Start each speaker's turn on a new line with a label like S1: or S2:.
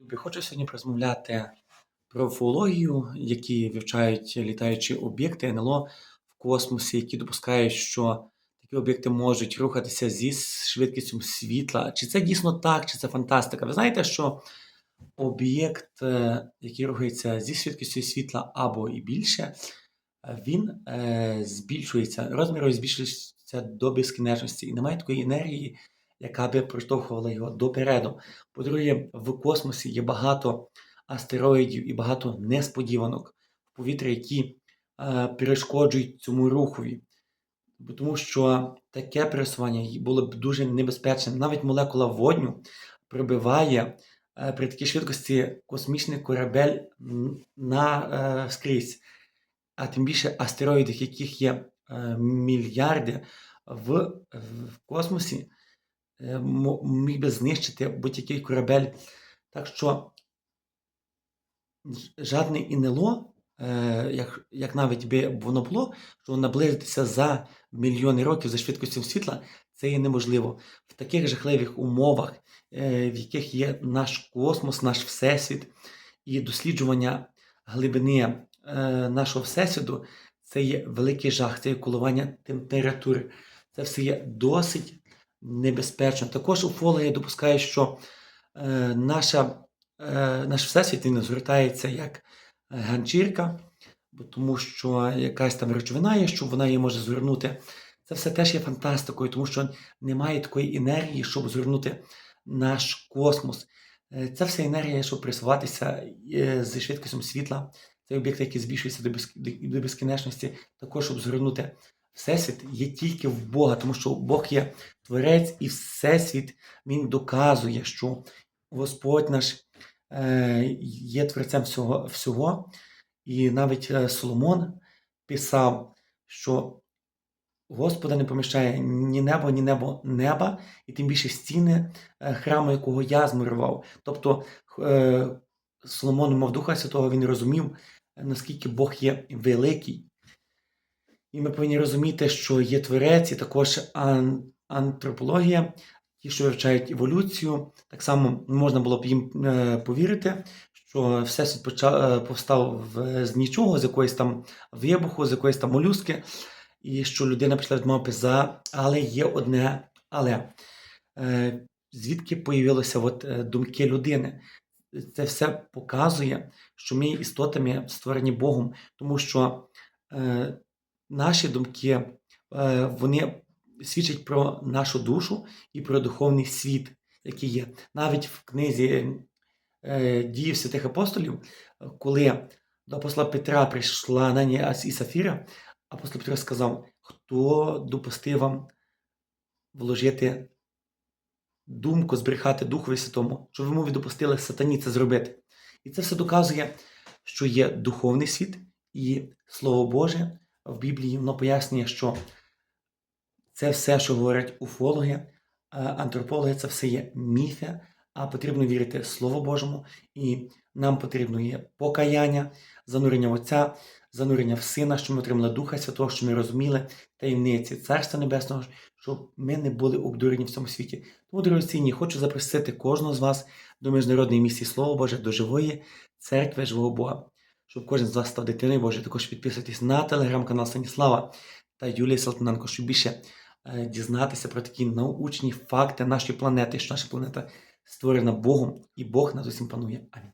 S1: Любі, хочу сьогодні порозмовляти про уфологію, які вивчають літаючі об'єкти НЛО в космосі, які допускають, що такі об'єкти можуть рухатися зі швидкістю світла. Чи це дійсно так, чи це фантастика? Ви знаєте, що об'єкт, е, який рухається зі швидкістю світла або і більше, е, він е, збільшується, розміром збільшується до безкінечності, і немає такої енергії, яка би проштовхувала його допереду. По-друге, в космосі є багато астероїдів і багато несподіванок в повітрі, які е, перешкоджують цьому рухові. Тому що таке пересування було б дуже небезпечним. Навіть молекула водню пробиває е, при такій швидкості космічний корабель на е, скрізь. А тим більше астероїдів, яких є е, мільярди в, в космосі, мо- міг би знищити будь-який корабель. Так що жадне ІНЛО, е, як, як навіть би воно було, що наблизитися за мільйони років за швидкістю світла, це є неможливо. В таких жахливих умовах, е, в яких є наш космос, наш всесвіт і досліджування глибини е, нашого всесвіту, це є великий жах, це є коливання температури. Це все є досить небезпечно. Також уфологи допускають, що е, наша, е, наш всесвіт він згортається як е, ганчірка, тому що якась там речовина є, що вона її може згорнути. Це все теж є фантастикою, тому що немає такої енергії, щоб згорнути наш космос. Е, Це вся енергія, щоб присуватися е, зі швидкістю світла. Це об'єкт, який збільшується до, безкінечності, також щоб згорнути Всесвіт є тільки в Бога, тому що Бог є Творець і Всесвіт Він доказує, що Господь наш е, є творцем всього, всього. І навіть е, Соломон писав, що Господа не поміщає ні небо, ні небо неба, і тим більше стіни е, храму, якого я змурував. Тобто Соломон мав Духа Святого, він розумів, наскільки Бог є великий. І ми повинні розуміти, що є творець, і також ан- антропологія, ті, що вивчають еволюцію. Так само можна було б їм е, повірити, що всесвіт е, повстав з нічого, з якоїсь там вибуху, з якоїсь там молюски, і що людина пішла від мавпи за. Але є одне але. Е, звідки появилися от, думки людини? Це все показує, що ми істотами створені Богом, тому що наші думки е, вони свідчать про нашу душу і про духовний світ, який є. Навіть в книзі е, дії святих апостолів, е, коли до апостола Петра прийшла Ананія і Сафіра, апостол Петро сказав, хто допустив вам вложити думку, збрехати Духові Святому, щоб ви мові допустили сатані це зробити. І це все доказує, що є духовний світ, і Слово Боже в Біблії воно пояснює, що це все, що говорять уфологи, е, антропологи, це все є міфи, а потрібно вірити Слову Божому, і нам потрібно є покаяння, занурення Отця, занурення в Сина, що ми отримали Духа Святого, що ми розуміли таємниці Царства Небесного, щоб ми не були обдурені в цьому світі. Тому, дорогоцінні, хочу запросити кожного з вас до міжнародної місії Слово Боже, до живої церкви живого Бога. Щоб кожен з вас став дитиною Божою, також підписуйтесь на телеграм-канал Станіслава та Юлії Салтаненко, щоб більше е, дізнатися про такі научні факти нашої планети, що наша планета створена Богом, і Бог над усім панує. Амінь.